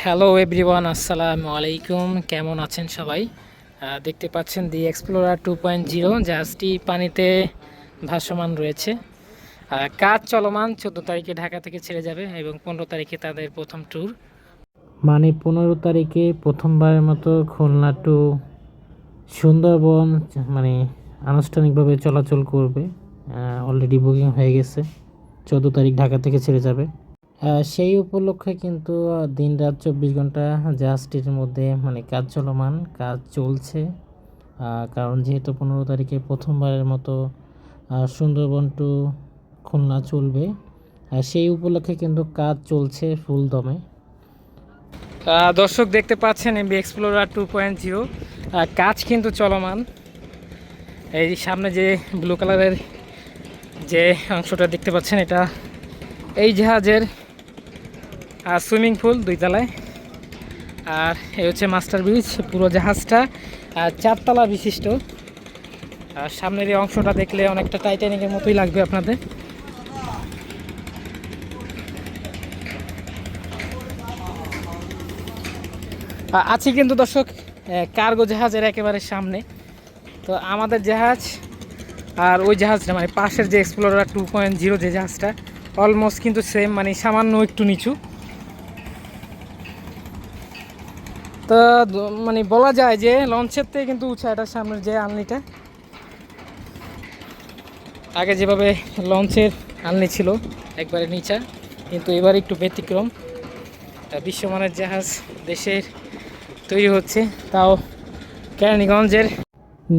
Hello everyone আসসালামু আলাইকুম। কেমন আছেন সবাই? দেখতে পাচ্ছেন the explorer two point zero জাহাজটি পানিতে ভাসমান রয়েছে। কাজ চলমান, চোদ্দ তারিখে ঢাকা থেকে ছেড়ে যাবে এবং পনেরো তারিখে তাদের প্রথম ট্যুর মানে পনেরো তারিখে প্রথমবারের মতো খুলনা টু সুন্দরবন মানে আনুষ্ঠানিকভাবে চলাচল করবে। অলরেডি বুকিং হয়ে গেছে। চোদ্দ তারিখ ঢাকা থেকে ছেড়ে যাবে। সেই উপলক্ষে কিন্তু দিন রাত চব্বিশ ঘণ্টা জাহাজটির মধ্যে মানে কাজ চলমান, কাজ চলছে। কারণ যেহেতু পনেরো তারিখে প্রথমবারের মতো সুন্দরবন টু খুলনা চলবে সেই উপলক্ষে কিন্তু কাজ চলছে ফুল দমে। দর্শক দেখতে পাচ্ছেন MB explorer two point zero. কাজ কিন্তু চলমান। এই সামনে যে ব্লু কালারের যে অংশটা দেখতে পাচ্ছেন, এটা এই জাহাজের সুইমিং পুল দুই তলায়। আর এই হচ্ছে মাস্টার ব্রিজ, পুরো জাহাজটা, আর চারতলা বিশিষ্ট। আর সামনের এই অংশটা দেখলে অনেকটা টাইটানিকের মতোই লাগবে আপনাদের। আছি কিন্তু দর্শক কার্গো জাহাজের একেবারে সামনে। তো আমাদের জাহাজ আর ওই জাহাজটা মানে পাশের যে এক্সপ্লোরার টু পয়েন্ট জিরো যে জাহাজটা অলমোস্ট কিন্তু সেম মানে সামান্য একটু নিচু। তো মানে বলা যায় যে লঞ্চের থেকে কিন্তু উঁচা এটার সামনের যে আলনিটা। আগে যেভাবে লঞ্চের আলনি ছিল, একবারে নিচা, কিন্তু এবার একটু ব্যতিক্রম। বিশ্বমানের জাহাজ দেশের তৈরি হচ্ছে, তাও কেরানীগঞ্জের।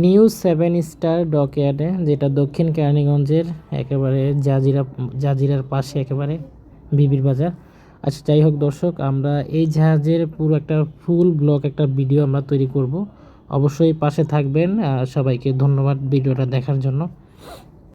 নিউ সেভেন স্টার ডকইয়ার্ডে, যেটা দক্ষিণ কেরানীগঞ্জের একেবারে জাজিরা জাজিরার পাশে একেবারে বিবির বাজার। আচ্ছা যাই হোক দর্শক, আমরা এই জাহাজের পুরো একটা ফুল ব্লক একটা ভিডিও আমরা তৈরি করব। অবশ্যই পাশে থাকবেন সবাইকে ধন্যবাদ ভিডিওটা দেখার জন্য।